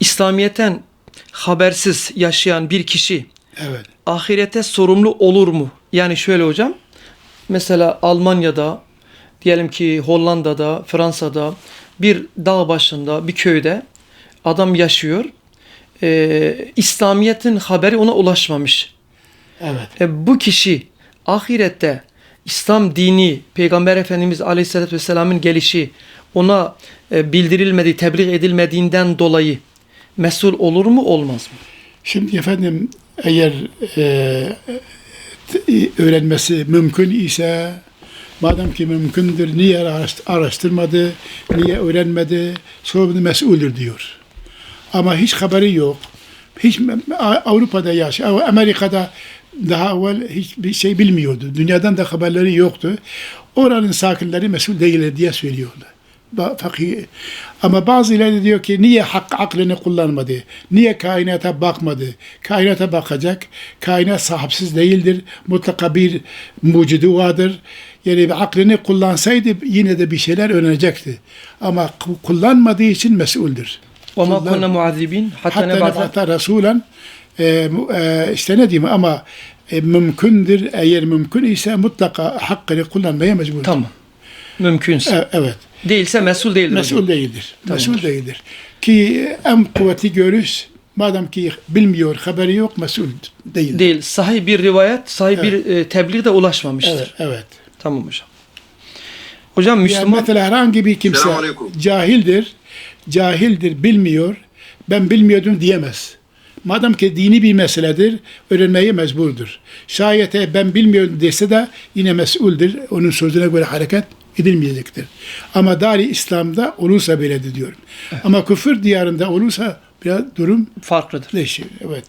İslamiyet'ten habersiz yaşayan bir kişi Evet. ahirete sorumlu olur mu? Yani şöyle hocam. Mesela Almanya'da, diyelim ki Hollanda'da, Fransa'da bir dağ başında, bir köyde adam yaşıyor. Ee, İslamiyet'in haberi ona ulaşmamış. Evet. E, bu kişi ahirette İslam dini, Peygamber Efendimiz Aleyhisselatü Vesselam'ın gelişi ona e, bildirilmediği, tebliğ edilmediğinden dolayı mesul olur mu olmaz mı? Şimdi efendim eğer e, öğrenmesi mümkün ise madem ki mümkündür niye araşt- araştırmadı, niye öğrenmedi, sorumlu mesuldür diyor. Ama hiç haberi yok. Hiç Avrupa'da yaşıyor, Amerika'da daha evvel hiçbir şey bilmiyordu. Dünyadan da haberleri yoktu. Oranın sakinleri mesul değiller diye söylüyorlar Ba- Fakir. Ama bazıları diyor ki niye hak aklını kullanmadı? Niye kainata bakmadı? Kainata bakacak. Kainat sahipsiz değildir. Mutlaka bir mucidu vardır. Yani bir aklını kullansaydı yine de bir şeyler öğrenecekti. Ama ku- kullanmadığı için mesuldür. وَمَا Kullan- كُنَّ مُعَذِّبِينَ حَتَّى Hatta نَبَعْثَ nefata Resulan e, mu- e, işte ne diyeyim ama e, mümkündür eğer mümkün ise mutlaka hakkını kullanmaya mecbur. Tamam. Mümkünse. E, evet. Değilse mesul değildir. hocam. Mesul değildir. Tamam. Mesul değildir. Ki en kuvveti görüş madem ki bilmiyor, haberi yok, mesul değildir. Değil. Sahih bir rivayet, sahih Evet. bir e, tebliğ de ulaşmamıştır. Evet, evet. Tamam hocam. Hocam Yani Müslüman mesela herhangi bir kimse cahildir, cahildir, bilmiyor, ben bilmiyordum diyemez. Madem ki dini bir meseledir, öğrenmeye mecburdur. Şayet e, ben bilmiyorum dese de yine mesuldür. Onun sözüne göre hareket edilmeyecektir. Ama dari İslam'da olursa böyledir diyorum. Ama küfür diyarında olursa biraz durum farklıdır. değişir. Evet.